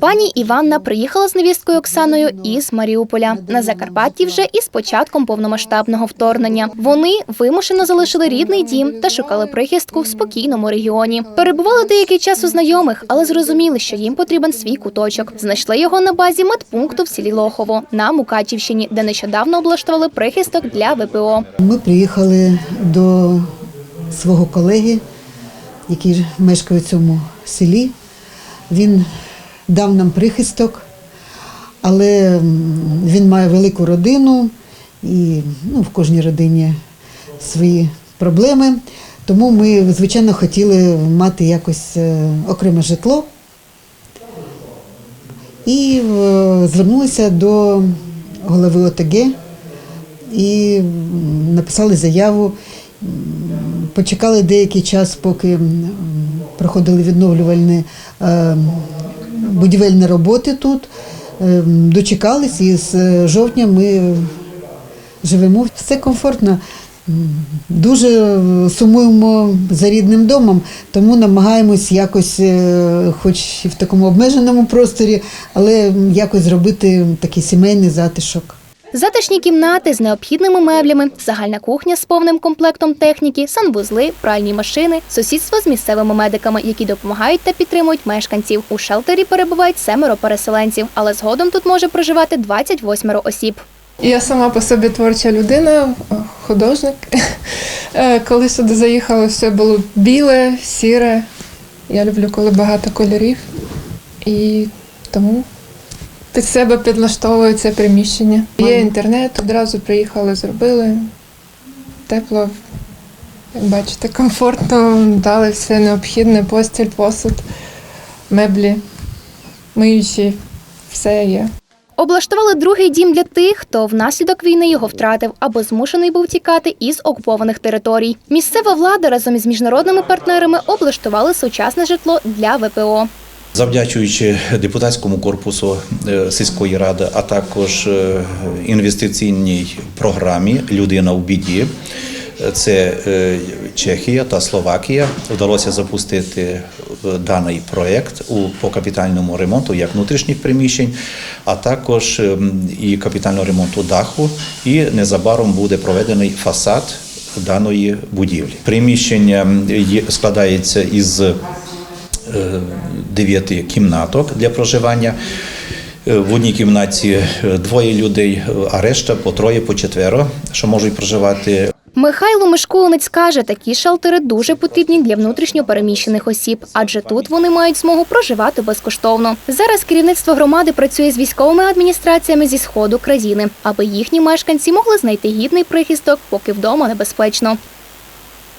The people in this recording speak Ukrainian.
Пані Іванна приїхала з невісткою Оксаною із Маріуполя на Закарпатті вже із початком повномасштабного вторгнення. Вони вимушено залишили рідний дім та шукали прихистку в спокійному регіоні. Перебували деякий час у знайомих, але зрозуміли, що їм потрібен свій куточок. Знайшли його на базі медпункту в селі Лохово на Мукачівщині, де нещодавно облаштували прихисток для ВПО. Ми приїхали до свого колеги, який мешкає в цьому селі. Він дав нам прихисток, але він має велику родину і ну, в кожній родині свої проблеми. Тому ми, звичайно, хотіли мати якось е, окреме житло. І звернулися до голови ОТГ і написали заяву. Почекали деякий час, поки проходили відновлювальні е, будівельні роботи тут. Е, Дочекались і з е, жовтня ми живемо. Все комфортно. Дуже е, сумуємо за рідним домом, тому намагаємось якось, е, хоч і в такому обмеженому просторі, але якось зробити такий сімейний затишок. Затишні кімнати з необхідними меблями, загальна кухня з повним комплектом техніки, санвузли, пральні машини, сусідство з місцевими медиками, які допомагають та підтримують мешканців. У шелтері перебувають семеро переселенців, але згодом тут може проживати 28 осіб. Я сама по собі творча людина, художник. Е, Коли сюди заїхала, все було біле, сіре. Я люблю, коли багато кольорів. І тому під себе підлаштовую це приміщення. Є інтернет, одразу приїхали, зробили. Тепло, як бачите, комфортно, дали все необхідне, постіль, посуд, меблі, миючі, все є. Облаштували другий дім для тих, хто внаслідок війни його втратив або змушений був тікати із окупованих територій. Місцева влада разом із міжнародними партнерами облаштували сучасне житло для ВПО. Завдячуючи депутатському корпусу е, сільської ради, а також е, інвестиційній програмі Людина в біді. Це е, Чехія та Словакія вдалося запустити даний проєкт у по капітальному ремонту як внутрішніх приміщень, а також і капітального ремонту даху. І незабаром буде проведений фасад даної будівлі. Приміщення складається із дев'яти кімнаток для проживання. Е, В одній кімнаті е, двоє людей, а решта по троє, по четверо, що можуть проживати Михайло Мишколинець каже, такі шелтери дуже потрібні для внутрішньо переміщених осіб, адже тут вони мають змогу проживати безкоштовно. Зараз керівництво громади працює з військовими адміністраціями зі сходу країни, аби їхні мешканці могли знайти гідний прихисток, поки вдома небезпечно.